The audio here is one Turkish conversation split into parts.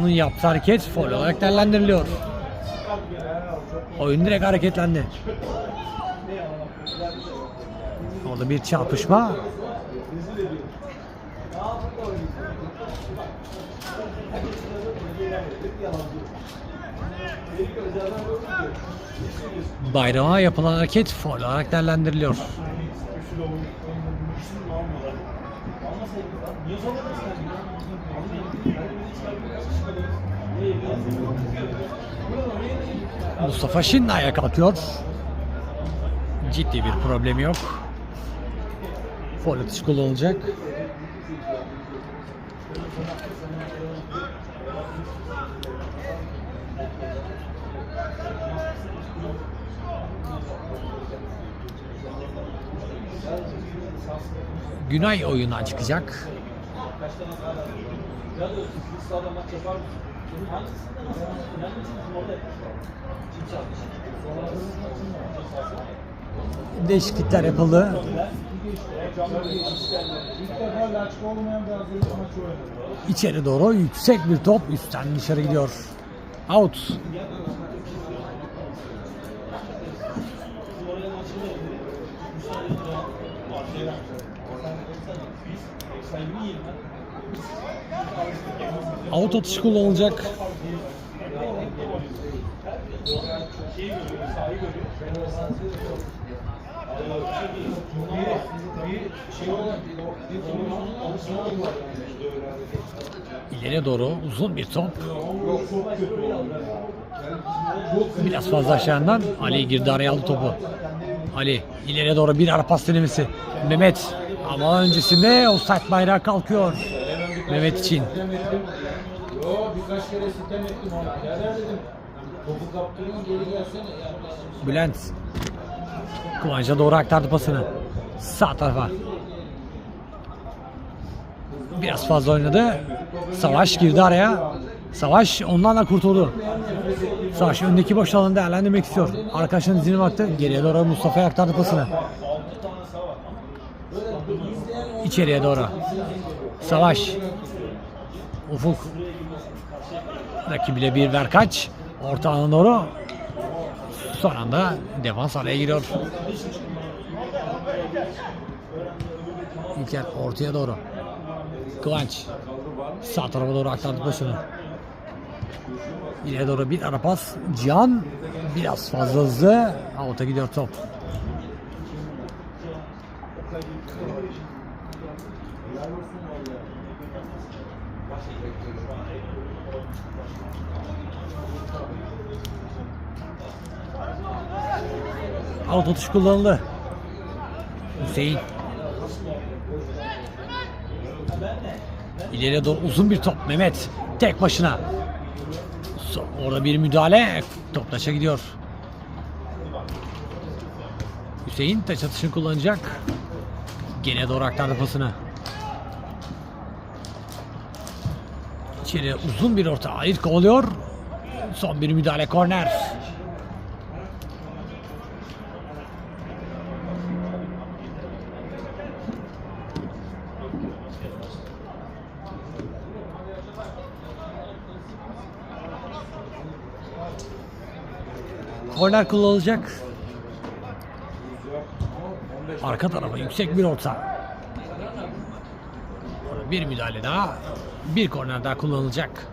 Cihan'ın yaptığı hareket foul olarak değerlendiriliyor. Oyun direkt hareketlendi. Orada bir çarpışma. Bayrama yapılan hareket foul olarak değerlendiriliyor. Mustafa şimdi ayağa kalkıyor. Ciddi bir problem yok. Foul atışı kullanılacak. Günay oyundan çıkacak. Değişiklikler yapıldı. İçeri doğru yüksek bir top üstten dışarı gidiyor. Out. Out atışı kullanılacak. İleriye doğru uzun bir top. Biraz fazla aşağıdan Ali girdi araya aldı topu. Ali ileriye doğru bir ara pas denemesi. Mehmet ama öncesinde offside bayrağı kalkıyor. Mehmet için. Bülent Kıvanç'a doğru aktardı pasını. Sağ tarafa. Biraz fazla oynadı. Savaş girdi araya. Savaş ondan da kurtuldu. Savaş öndeki boş alanı değerlendirmek istiyor. Arkadaşının izine baktı. Geriye doğru Mustafa'ya aktardı pasını. İçeriye doğru. Savaş. Ufuk. Rakibiyle bir ver kaç. Orta alana doğru. Son anda defans araya giriyor. İlker ortaya doğru. Kıvanç. Sağ tarafa doğru aktardı başını. İleri doğru bir ara pas. Can biraz fazla hızlı. Out'a gidiyor top. Out atış kullanıldı. Hüseyin. İleriye doğru uzun bir top Mehmet. Tek başına. Orada bir müdahale. Top taça gidiyor. Hüseyin taç atışını kullanacak. Geriye doğru aktardı pasını. İçeri uzun bir orta. Ayır kovalıyor. Son bir müdahale korner. Korner kullanılacak. Arka tarafa yüksek bir orta. Bir müdahale daha. Bir korner daha kullanılacak.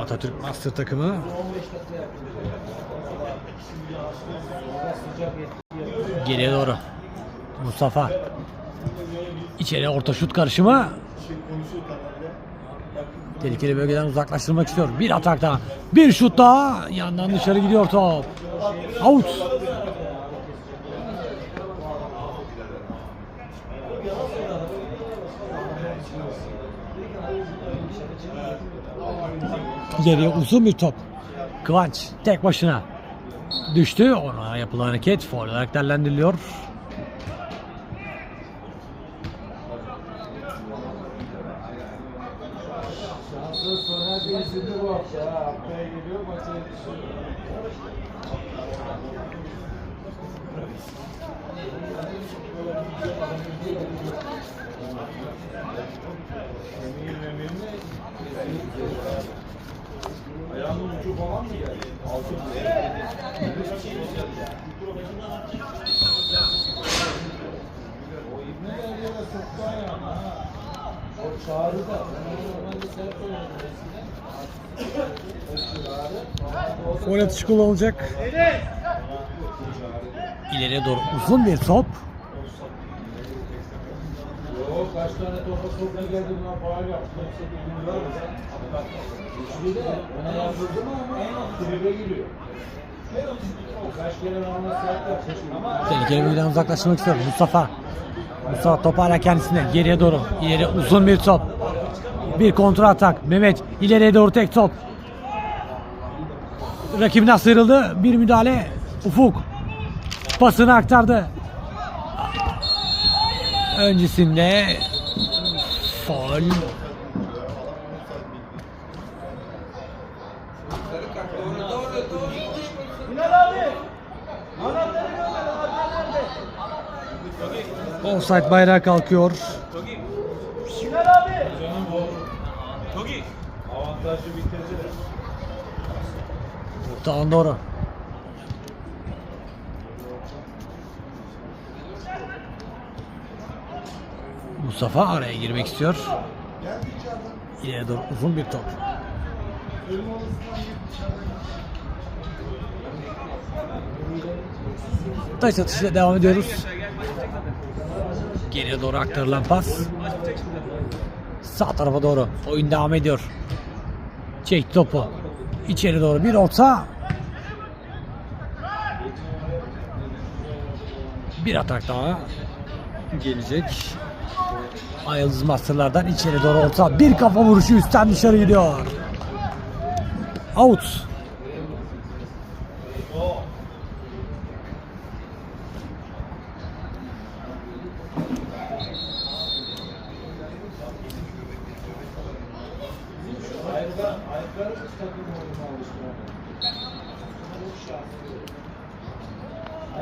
Atatürk Master takımı geriye doğru. Mustafa içeri orta şut karışımı Tehlikeli bölgeden uzaklaştırmak istiyor. Bir atak daha. Bir şut daha. Yandan dışarı gidiyor top. Out. Geriye uzun bir top. Kıvanç tek başına düştü. Ona yapılan hareket faul olarak değerlendiriliyor. Soner de bu hafta. ha. Haftaya geliyor maça yetişiyor. Ayağının ucu falan mı geldi? Altı O ibne de yere soktu ayağını ha. O çağrı da. Ben normalde sert oynadım eskiden. Gol atışı kullanılacak. İleriye doğru uzun bir top. Kaç tane topa sokma geldi buna faal yaptı. Üçlü de ona yazıldı mı ama tribe giriyor. Tehlikeli bölgeden uzaklaşmak istiyor. Mustafa. Mustafa top hala kendisine. Geriye doğru. İleri uzun bir top. Bir kontrol atak. Mehmet ileriye doğru tek top. Rakibinden sıyrıldı. Bir müdahale. Ufuk. Pasını aktardı. Öncesinde faul. Offside bayrağı kalkıyor. canım o. Avantajlı bitirdi. Muhtemelen doğru. Mustafa araya girmek istiyor. İleri doğru uzun bir top. Taş atışıyla devam ediyoruz. Geriye doğru aktarılan pas. Sağ tarafa doğru. Oyun devam ediyor. Çek topu. İçeri doğru bir orta. Bir atak daha gelecek. Ay Yıldız Master'lardan içeri doğru orta. Bir kafa vuruşu üstten dışarı gidiyor. Out.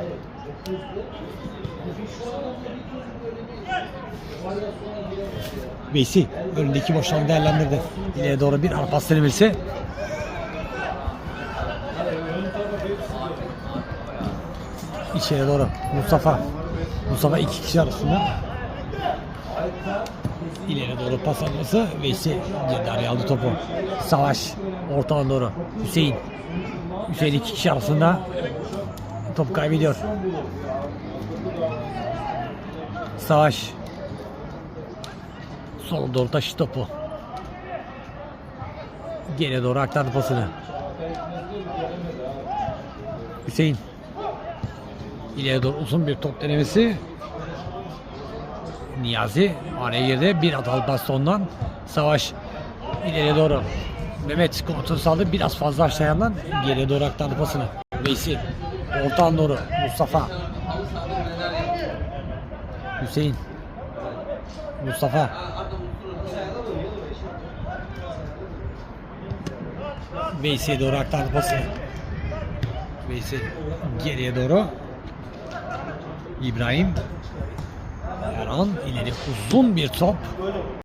Hayır. Veysi önündeki boşluğu değerlendirdi. İleri doğru bir arpa denemesi. İçeri doğru Mustafa. Mustafa iki kişi arasında. İleri doğru pas atması Veysi Cedari aldı topu. Savaş ortadan doğru Hüseyin. Hüseyin iki kişi arasında top kaybediyor. Savaş Sola doğru taşı topu. Geriye doğru aktardı pasını. Hüseyin. İleri doğru uzun bir top denemesi. Niyazi araya girdi. Bir hatalı pas sondan. Savaş ileriye doğru. Mehmet kontrol sağladı. Biraz fazla aşağıdan geriye doğru aktardı pasını. Veysi. Ortadan doğru. Mustafa. Hüseyin. Mustafa. Veysi'ye doğru aktardı pası. Veysi geriye doğru. İbrahim. Erhan ileri uzun bir top.